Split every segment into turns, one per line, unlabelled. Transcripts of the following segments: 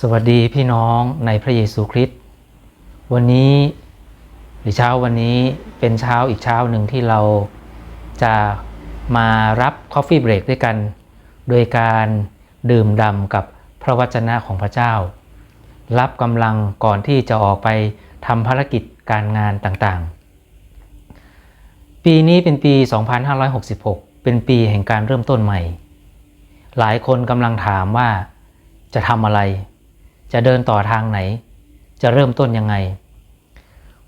สวัสดีพี่น้องในพระเยซูคริสต์วันนี้หรือเช้าวันนี้เป็นเช้าอีกเช้าหนึ่งที่เราจะมารับ Coffee Break ด้วยกัน โดยการดื่มด่ำกับพระวจนะของพระเจ้า รับกำลังก่อนที่จะออกไปทำภารกิจการงานต่างๆ ปีนี้เป็นปี 2566 เป็นปีแห่งการเริ่มต้นใหม่ หลายคนกำลังถามว่าจะทำอะไร จะเดินต่อทางไหน จะเริ่มต้นยังไง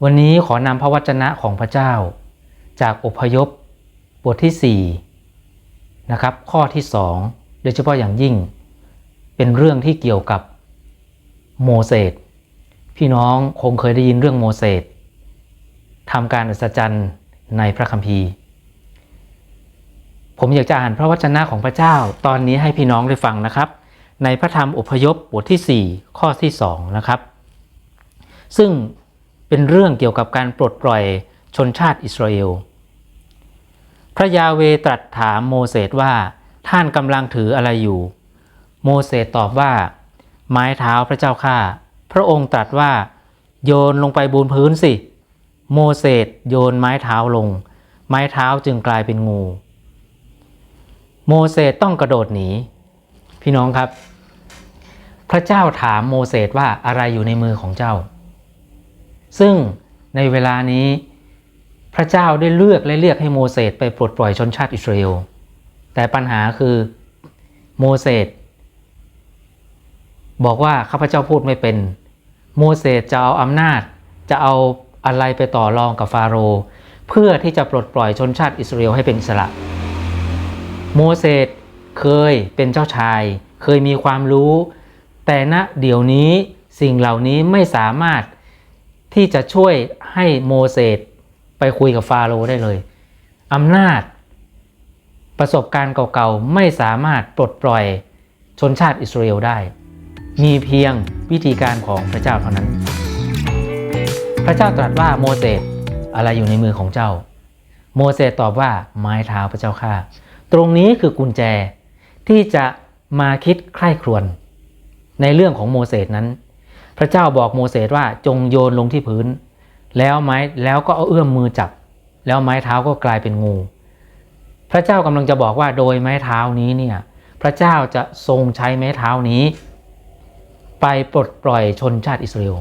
วันนี้ขอนำพระวจนะของพระเจ้า จากอพยพบทที่4นะครับข้อที่ 2 โดยเฉพาะอย่างยิ่ง เป็นเรื่องที่เกี่ยวกับโมเสสพี่น้องคงเคยได้ยินเรื่องโมเสสทำการอัศจรรย์ในพระคัมภีร์ ผมอยากจะอ่านพระวจนะของพระเจ้าตอนนี้ให้พี่น้องได้ฟังนะครับ ในพระธรรมอพยพบทที่ 4 ข้อที่2นะครับ ซึ่งเป็นเรื่องเกี่ยวกับการปลดปล่อยชนชาติอิสราเอล พระยาเวตรัสถามโมเสสว่าท่านกำลังถืออะไรอยู่ โมเสสตอบว่า ไม้เท้าพระเจ้าข้าพระองค์ตรัสว่า โยนลงไปบนพื้นสิ โมเสสโยนไม้เท้าลง ไม้เท้าจึงกลายเป็นงู โมเสสต้องกระโดดหนี พี่น้องครับ พระเจ้าถามโมเสสว่าอะไรอยู่ในมือของเจ้า ซึ่งในเวลานี้ พระเจ้าได้เลือกและเรียกให้โมเสสไปปลดปล่อยชนชาติอิสราเอลแต่ปัญหาคือโมเสสบอกว่าข้าพเจ้าพูดไม่เป็น โมเสสจะเอาอำนาจจะเอาอะไรไปต่อรองกับฟาโรห์เพื่อที่จะปลดปล่อยชนชาติอิสราเอลให้เป็นอิสระ โมเสส เคยเป็นเจ้าชาย เคยมีความรู้ แต่ณเดี๋ยวนี้สิ่งเหล่านี้ไม่สามารถที่จะช่วยให้โมเสสไปคุยกับฟาโรห์ได้เลยอำนาจ ประสบการณ์เก่าๆ ไม่สามารถปลดปล่อยชนชาติอิสราเอลได้ มีเพียงวิธีการของพระเจ้าเท่านั้น พระเจ้าตรัสว่าโมเสสอะไรอยู่ในมือของเจ้า โมเสสตอบว่าไม้เท้าพระเจ้าข้าตรงนี้คือกุญแจ ที่จะมาคิดใคร่ครวญในเรื่องของโมเสสนั้น พระเจ้าบอกโมเสสว่าจงโยนลงที่พื้น แล้วไม้แล้วก็เอาเอื้อมมือจับ แล้วไม้เท้าก็กลายเป็นงู พระเจ้ากำลังจะบอกว่าโดยไม้เท้านี้เนี่ยพระเจ้าจะทรงใช้ไม้เท้านี้ ไปปลดปล่อยชนชาติอิสราเอล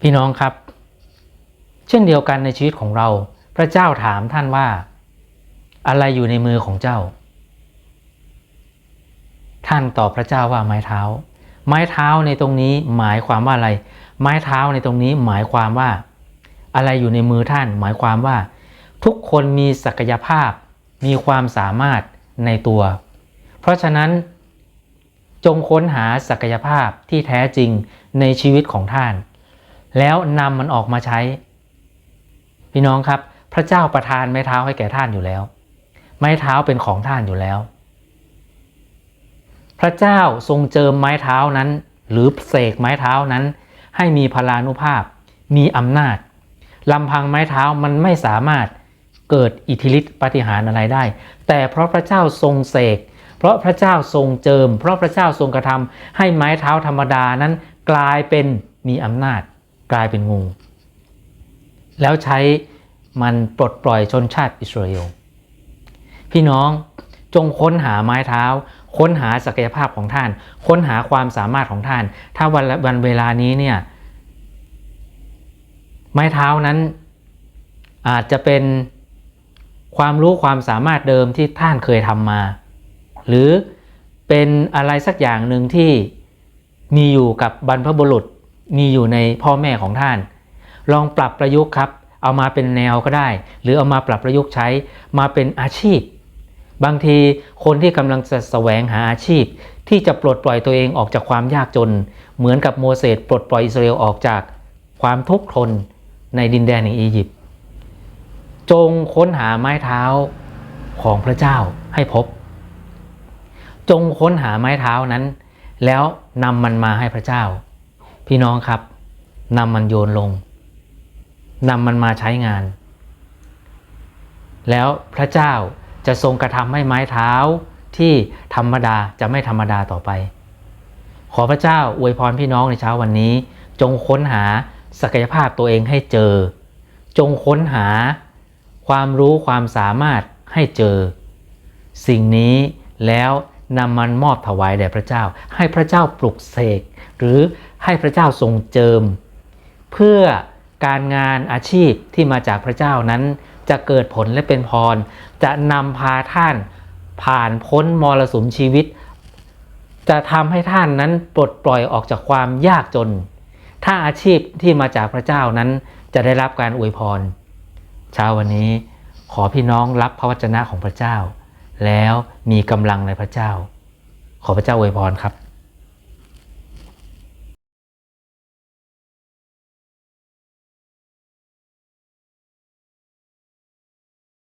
พี่น้องครับ เช่นเดียวกันในชีวิตของเรา พระเจ้าถามท่านว่า อะไรอยู่ในมือของเจ้า ท่านตอบพระเจ้าว่าไม้เท้า ไม้เท้าในตรงนี้หมายความว่าอะไร ไม้เท้าในตรงนี้หมายความว่า อะไรอยู่ในมือท่าน หมายความว่า ทุกคนมีศักยภาพ มีความสามารถในตัว เพราะฉะนั้น จงค้นหาศักยภาพที่แท้จริงในชีวิตของท่าน แล้วนำมันออกมาใช้ พี่น้องครับ พระเจ้าประทานไม้เท้าให้แก่ท่านอยู่แล้ว ไม้เท้าเป็นของท่านอยู่แล้ว พระเจ้าทรงเจิมไม้เท้านั้น หรือเสกไม้เท้านั้น ให้มีพลานุภาพ มีอำนาจลำพังไม้เท้ามันไม่สามารถเกิดอิทธิฤทธิปฏิหารอะไรได้ แต่เพราะพระเจ้าทรงเสกเพราะพระเจ้าทรงเจิม เพราะพระเจ้าทรงกระทำให้ไม้เท้าธรรมดานั้นกลายเป็นมีอำนาจ กลายเป็นงู แล้วใช้มันปลดปล่อยชนชาติอิสราเอลพี่น้อง จงค้นหาไม้เท้า ค้นหาศักยภาพของท่าน ค้นหาความสามารถของท่าน ถ้าวันวันเวลานี้เนี่ย ไม้เท้านั้น อาจจะเป็นความรู้ความสามารถเดิมที่ท่านเคยทำมา หรือเป็นอะไรสักอย่างหนึ่งที่มีอยู่กับบรรพบุรุษ มีอยู่ในพ่อแม่ของท่าน ลองปรับประยุกต์ครับ เอามาเป็นแนวก็ได้ หรือเอามาปรับประยุกต์ใช้มาเป็นอาชีพ บางทีคนที่กำลังจะแสวงหาอาชีพ ที่จะปลดปล่อยตัวเองออกจากความยากจน เหมือนกับโมเสสปลดปล่อยอิสราเอลออกจากความทุกข์ทนในดินแดนแห่งอียิปต์จงค้นหาไม้เท้าของพระเจ้าให้พบ จงค้นหาไม้เท้านั้น แล้วนำมันมาให้พระเจ้า พี่น้องครับนำมันโยนลงนำมันมาใช้งาน แล้วพระเจ้า จะทรงกระทำให้ไม้เท้าที่ธรรมดาจะไม่ธรรมดาต่อไป ขอพระเจ้าอวยพรพี่น้องในเช้าวันนี้ จงค้นหาศักยภาพตัวเองให้เจอ จงค้นหาความรู้ความสามารถให้เจอ สิ่งนี้แล้วนำมันมอบถวายแด่พระเจ้า ให้พระเจ้าปลุกเสกหรือให้พระเจ้าทรงเจิม เพื่อการงานอาชีพที่มาจากพระเจ้านั้น จะเกิดผลและเป็นพร จะนำพาท่านผ่านพ้นมรสุมชีวิต จะทำให้ท่านนั้นปลดปล่อยออกจากความยากจน ถ้าอาชีพที่มาจากพระเจ้านั้นจะได้รับการอวยพร เช้าวันนี้ขอพี่น้องรับพระวจนะของพระเจ้า แล้วมีกำลังในพระเจ้า ขอพระเจ้าอวยพรครับ